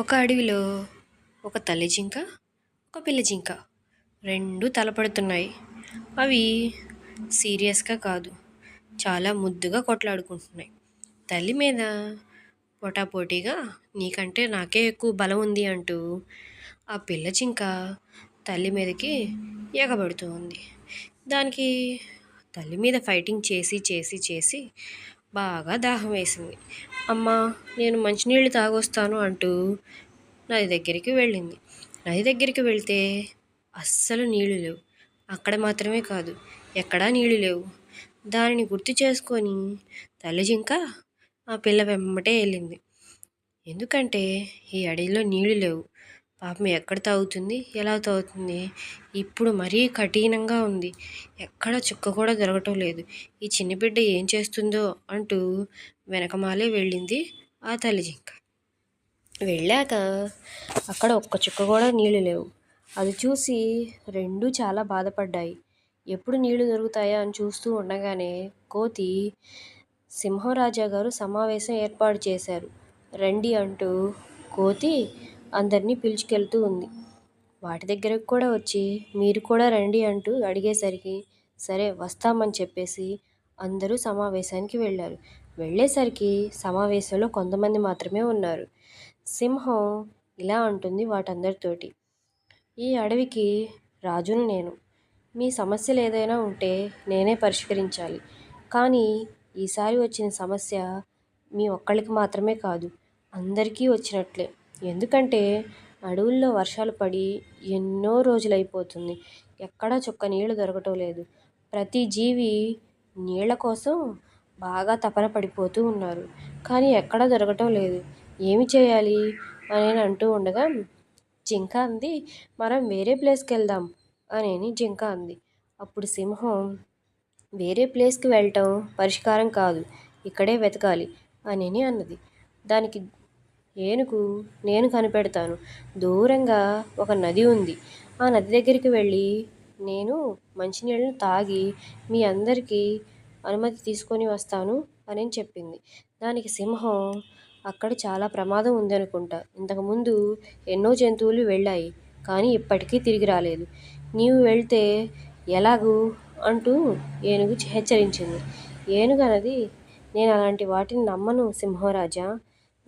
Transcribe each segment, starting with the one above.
ఒక అడవిలో ఒక తల్లి జింక ఒక పిల్ల జింక రెండు తలపడుతున్నాయి. అవి సీరియస్గా కాదు చాలా ముద్దుగా కొట్లాడుకుంటున్నాయి. తల్లి మీద పోటాపోటీగా నీకంటే నాకే ఎక్కువ బలం ఉంది అంటూ ఆ పిల్ల జింక తల్లి మీదకి ఎగబడుతూ ఉంది. దానికి తల్లి మీద ఫైటింగ్ చేసి చేసి చేసి బాగా దాహం వేసింది. అమ్మ నేను మంచినీళ్ళు తాగొస్తాను అంటూ నది దగ్గరికి వెళ్ళింది. నది దగ్గరికి వెళ్తే అస్సలు నీళ్ళు లేవు. అక్కడ మాత్రమే కాదు ఎక్కడా నీళ్ళు లేవు. దానిని గుర్తు చేసుకొని తల్లి జింక ఆ పిల్ల వెంబటే వెళ్ళింది. ఎందుకంటే ఈ అడవిలో నీళ్ళు లేవు. పాపం ఎక్కడ తాగుతుంది? ఎలా తాగుతుంది? ఇప్పుడు మరీ కఠినంగా ఉంది. ఎక్కడ చుక్క కూడా దొరకటం లేదు. ఈ చిన్న బిడ్డ ఏం చేస్తుందో అంటూ వెనకమాలే వెళ్ళింది ఆ తల్లి జింక. వెళ్ళాక అక్కడ ఒక్క చుక్క కూడా నీళ్ళు లేవు. అది చూసి రెండు చాలా బాధపడ్డాయి. ఎప్పుడు నీళ్ళు దొరుకుతాయా అని చూస్తూ ఉండగానే కోతి సింహరాజా గారు సమావేశం ఏర్పాటు చేశారు. రండి అంటూ కోతి అందరినీ పిలుచుకెళ్తూ ఉంది. వాటి దగ్గరకు కూడా వచ్చి మీరు కూడా రండి అంటూ అడిగేసరికి సరే వస్తామని చెప్పేసి అందరూ సమావేశానికి వెళ్ళారు. వెళ్ళేసరికి సమావేశంలో కొంతమంది మాత్రమే ఉన్నారు. సింహం ఇలా అంటుంది వాటందరితోటి. ఈ అడవికి రాజును నేను. మీ సమస్యలు ఏదైనా ఉంటే నేనే పరిష్కరించాలి. కానీ ఈసారి వచ్చిన సమస్య మీ ఒక్కళ్ళకి మాత్రమే కాదు అందరికీ వచ్చినట్లే. ఎందుకంటే అడవుల్లో వర్షాలు పడి ఎన్నో రోజులైపోతుంది. ఎక్కడా చుక్క నీళ్ళు దొరకటం లేదు. ప్రతి జీవి నీళ్ళ కోసం బాగా తపన పడిపోతూ ఉన్నారు. కానీ ఎక్కడా దొరకటం లేదు. ఏమి చేయాలి? అని అంటూ ఉండగా జింక అంది మనం వేరే ప్లేస్కి వెళ్దాం అని జింక అంది. అప్పుడు సింహం వేరే ప్లేస్కి వెళ్ళటం పరిష్కారం కాదు. ఇక్కడే వెతకాలి అని అన్నది. దానికి ఏనుగు నేను కనిపెడతాను. దూరంగా ఒక నది ఉంది. ఆ నది దగ్గరికి వెళ్ళి నేను మంచినీళ్ళను తాగి మీ అందరికీ అనుమతి తీసుకొని వస్తాను అని చెప్పింది. దానికి సింహం అక్కడ చాలా ప్రమాదం ఉందనుకుంటా. ఇంతకుముందు ఎన్నో జంతువులు వెళ్ళాయి కానీ ఇప్పటికీ తిరిగి రాలేదు. నీవు వెళ్తే ఎలాగూ? అంటూ ఏనుగు హెచ్చరించింది. ఏనుగు అన్నది నేను అలాంటి వాటిని నమ్మను సింహరాజా.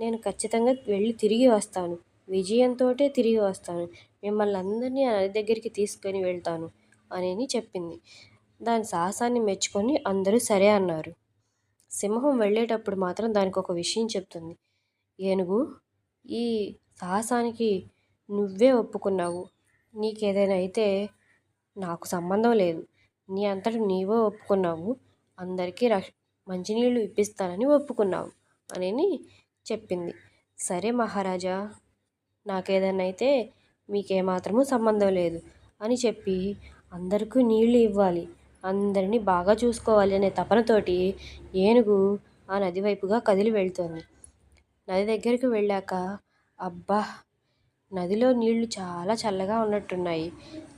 నేను ఖచ్చితంగా వెళ్ళి తిరిగి వస్తాను. విజయంతో తిరిగి వస్తాను. మిమ్మల్ని అందరినీ ఆ నది దగ్గరికి తీసుకొని వెళ్తాను అని చెప్పింది. దాని సాహసాన్ని మెచ్చుకొని అందరూ సరే అన్నారు. సింహం వెళ్ళేటప్పుడు మాత్రం దానికి ఒక విషయం చెప్తుంది. ఏనుగు ఈ సాహసానికి నువ్వే ఒప్పుకున్నావు. నీకేదైనా అయితే నాకు సంబంధం లేదు. నీ అంతట నీవే ఒప్పుకున్నావు. అందరికీ రక్ష మంచినీళ్ళు ఇప్పిస్తానని ఒప్పుకున్నావు అని చెప్పింది. సరే మహారాజా నాకేదైనా అయితే మీకేమాత్రమూ సంబంధం లేదు అని చెప్పి అందరికీ నీళ్ళు ఇవ్వాలి. అందరినీ బాగా చూసుకోవాలి అనే తపనతోటి ఏనుగు ఆ నది వైపుగా కదిలి వెళ్తోంది. నది దగ్గరికి వెళ్ళాక అబ్బా నదిలో నీళ్ళు చాలా చల్లగా ఉన్నట్టున్నాయి.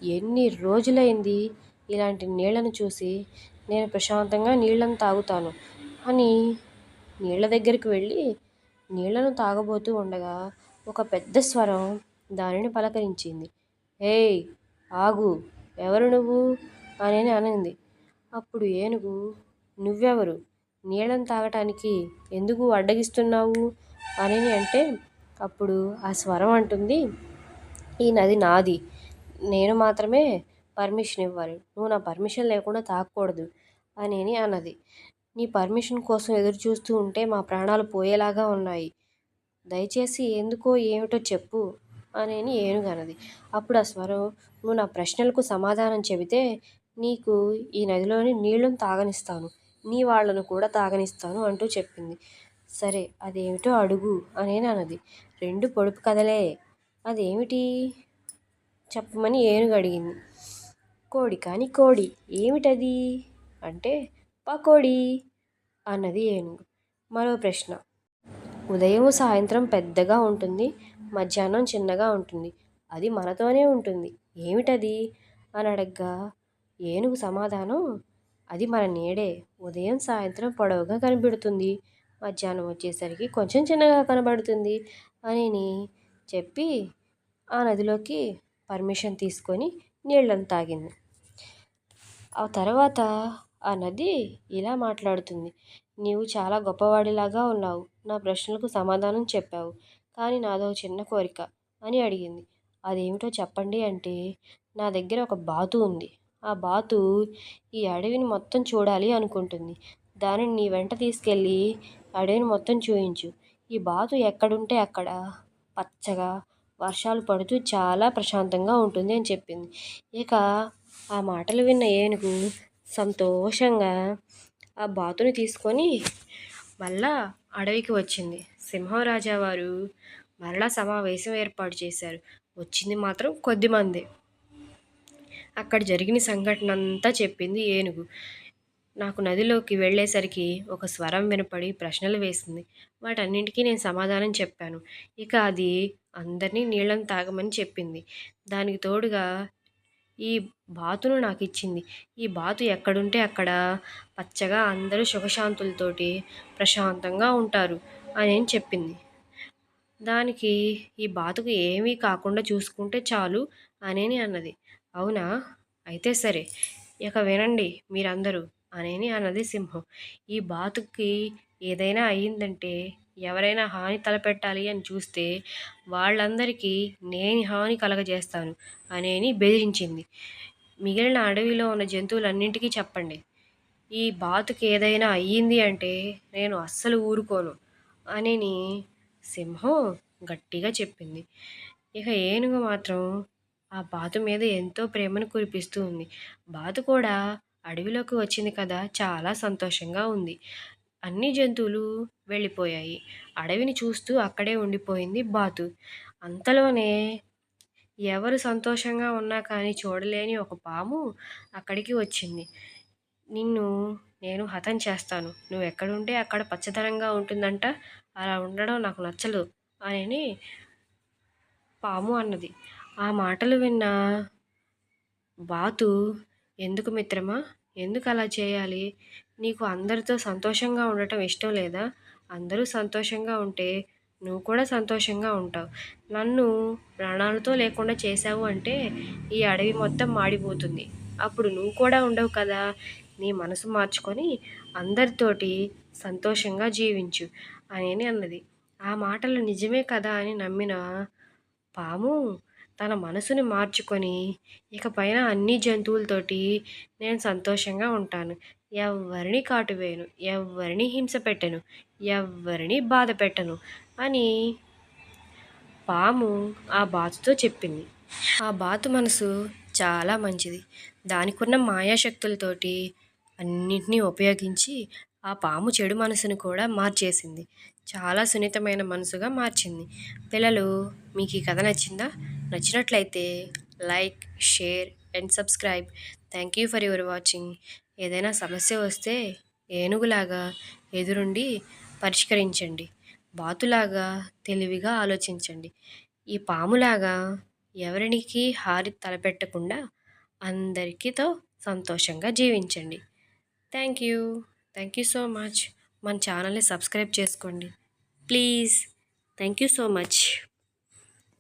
ఎన్ని రోజులైంది ఇలాంటి నీళ్ళను చూసి? నేను ప్రశాంతంగా నీళ్ళను తాగుతాను అని నీళ్ళ దగ్గరికి వెళ్ళి నీళ్ళను తాగబోతూ ఉండగా ఒక పెద్ద స్వరం దానిని పలకరించింది. ఏయ్ ఆగు ఎవరు నువ్వు? అని అనింది. అప్పుడు ఏనుగు నువ్వెవరు? నీళ్ళను తాగటానికి ఎందుకు అడ్డగిస్తున్నావు? అని అంటే అప్పుడు ఆ స్వరం అంటుంది ఈ నది నాది. నేను మాత్రమే పర్మిషన్ ఇవ్వాలి. నువ్వు నా పర్మిషన్ లేకుండా తాగకూడదు అని అన్నది. నీ పర్మిషన్ కోసం ఎదురు చూస్తూ ఉంటే మా ప్రాణాలు పోయేలాగా ఉన్నాయి. దయచేసి ఎందుకో ఏమిటో చెప్పు అనేని ఏనుగనది అప్పుడు ఆ స్వరం నువ్వు నా ప్రశ్నలకు సమాధానం చెబితే నీకు ఈ నదిలోని నీళ్ళను తాగనిస్తాను. నీ వాళ్ళను కూడా తాగనిస్తాను అంటూ చెప్పింది. సరే అదేమిటో అడుగు అనేని అన్నది. రెండు పొడుపు కథలే. అదేమిటి? చెప్పమని ఏనుగు అడిగింది. కోడి కానీ కోడి ఏమిటది? అంటే పకోడీ అన్నది ఏనుగు. మరో ప్రశ్న. ఉదయం సాయంత్రం పెద్దగా ఉంటుంది మధ్యాహ్నం చిన్నగా ఉంటుంది. అది మనతోనే ఉంటుంది. ఏమిటది? అని అడగ్గా. ఏనుగు సమాధానం? అది మన నీడే. ఉదయం సాయంత్రం పొడవుగా కనిపెడుతుంది. మధ్యాహ్నం వచ్చేసరికి కొంచెం చిన్నగా కనబడుతుంది అని చెప్పి ఆ నదిలోకి పర్మిషన్ తీసుకొని నీళ్ళని తాగింది. ఆ తర్వాత ఆ నది ఇలా మాట్లాడుతుంది. నీవు చాలా గొప్పవాడిలాగా ఉన్నావు. నా ప్రశ్నలకు సమాధానం చెప్పావు. కానీ నాదో చిన్న కోరిక అని అడిగింది. అదేమిటో చెప్పండి అంటే నా దగ్గర ఒక బాతు ఉంది. ఆ బాతు ఈ అడవిని మొత్తం చూడాలి అనుకుంటుంది. దానిని నీ వెంట తీసుకెళ్ళి అడవిని మొత్తం చూయించు. ఈ బాతు ఎక్కడుంటే అక్కడ పచ్చగా వర్షాలు పడుతూ చాలా ప్రశాంతంగా ఉంటుంది అని చెప్పింది. ఇక ఆ మాటలు విన్న ఏనుగు సంతోషంగా ఆ బాతుని తీసుకొని మళ్ళా అడవికి వచ్చింది. సింహరాజా వారు మరలా సమావేశం ఏర్పాటు చేశారు. వచ్చింది మాత్రం కొద్దిమంది అక్కడ జరిగిన సంఘటన అంతా చెప్పింది ఏనుగు. నాకు నదిలోకి వెళ్ళేసరికి ఒక స్వరం వినపడి ప్రశ్నలు వేసింది. వాటన్నింటికీ నేను సమాధానం చెప్పాను. ఇక అది అందరినీ నీళ్ళని తాగమని చెప్పింది. దానికి తోడుగా ఈ బాతును నాకు ఇచ్చింది ఈ బాతు ఎక్కడుంటే అక్కడ పచ్చగా అందరూ సుఖశాంతులతోటి ప్రశాంతంగా ఉంటారు అని చెప్పింది. దానికి ఈ బాతుకు ఏమీ కాకుండా చూసుకుంటే చాలు అనేని అన్నది. అవునా? అయితే సరే. ఇక వినండి మీరందరూ అనేని అన్నది సింహం. ఈ బాతుకి ఏదైనా అయ్యిందంటే ఎవరైనా హాని తలపెట్టాలి అని చూస్తే వాళ్ళందరికీ నేను హాని కలగజేస్తాను అనేని బెదిరించింది. మిగిలిన అడవిలో ఉన్న జంతువులన్నింటికీ చెప్పండి. ఈ బాతుకి ఏదైనా అయ్యింది అంటే నేను అస్సలు ఊరుకోను అనేని సింహం గట్టిగా చెప్పింది. ఇక ఏనుగు మాత్రం ఆ బాతు మీద ఎంతో ప్రేమను కురిపిస్తూ ఉంది. బాతు కూడా అడవిలోకి వచ్చింది కదా చాలా సంతోషంగా ఉంది. అన్ని జంతువులు వెళ్ళిపోయాయి. అడవిని చూస్తూ అక్కడే ఉండిపోయింది బాతు. అంతలోనే ఎవరు సంతోషంగా ఉన్నా కానీ చూడలేని ఒక పాము అక్కడికి వచ్చింది. నిన్ను నేను హతం చేస్తాను. నువ్వు ఎక్కడుంటే అక్కడ పచ్చదనంగా ఉంటుందంట. అలా ఉండడం నాకు నచ్చదు అని పాము అన్నది. ఆ మాటలు విన్న బాతు ఎందుకు మిత్రమా? ఎందుకు అలా చేయాలి? నీకు అందరితో సంతోషంగా ఉండటం ఇష్టం లేదా? అందరూ సంతోషంగా ఉంటే నువ్వు కూడా సంతోషంగా ఉంటావు. నన్ను ప్రాణాలతో లేకుండా చేశావు అంటే ఈ అడవి మొత్తం మాడిపోతుంది. అప్పుడు నువ్వు కూడా ఉండవు కదా? నీ మనసు మార్చుకొని అందరితోటి సంతోషంగా జీవించు అని అన్నది. ఆ మాటలు నిజమే కదా అని నమ్మిన పాము తన మనసుని మార్చుకొని ఇకపైన అన్ని జంతువులతోటి నేను సంతోషంగా ఉంటాను. ఎవరిని కాటువేయను ఎవరిని హింస పెట్టను ఎవరిని బాధ పెట్టను అని పాము ఆ బాతుతో చెప్పింది. ఆ బాతు మనసు చాలా మంచిది. దానికున్న మాయాశక్తులతోటి అన్నింటినీ ఉపయోగించి ఆ పాము చెడు మనసును కూడా మార్చేసింది. చాలా సున్నితమైన మనసుగా మార్చింది. పిల్లలు మీకు ఈ కథ నచ్చిందా? నచ్చినట్లయితే like share and subscribe. Thank you for your watching. ఏదైనా సమస్య వస్తే ఏనుగులాగా ఎదురుండి పరిష్కరించండి. బాతులాగా తెలివిగా ఆలోచించండి. ఈ పాములాగా ఎవరికి హారి తలపెట్టకుండా అందరికీతో సంతోషంగా జీవించండి. Thank you. Thank you so much. మన ఛానల్ని సబ్స్క్రైబ్ చేసుకోండి. Please. Thank you so much.